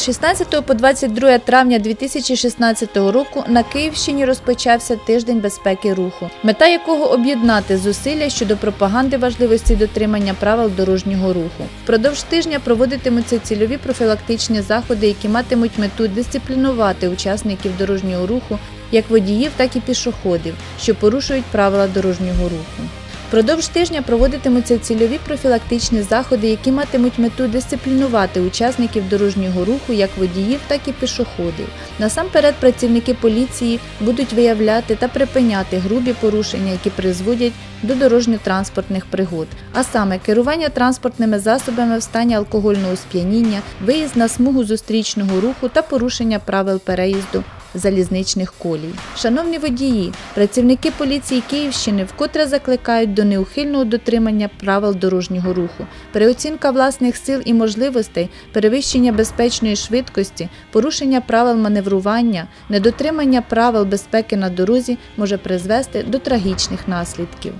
16 по 22 травня 2016 року на Київщині розпочався тиждень безпеки руху, мета якого об'єднати зусилля щодо пропаганди важливості дотримання правил дорожнього руху. Впродовж тижня проводитимуться цільові профілактичні заходи, які матимуть мету дисциплінувати учасників дорожнього руху як водіїв, так і пішоходів, що порушують правила дорожнього руху. Впродовж тижня проводитимуться цільові профілактичні заходи, які матимуть мету дисциплінувати учасників дорожнього руху як водіїв, так і пішоходів. Насамперед, працівники поліції будуть виявляти та припиняти грубі порушення, які призводять до дорожньо-транспортних пригод, а саме керування транспортними засобами в стані алкогольного сп'яніння, виїзд на смугу зустрічного руху та порушення правил переїзду залізничних колій. Шановні водії, працівники поліції Київщини вкотре закликають до неухильного дотримання правил дорожнього руху. Переоцінка власних сил і можливостей, перевищення безпечної швидкості, порушення правил маневрування, недотримання правил безпеки на дорозі може призвести до трагічних наслідків.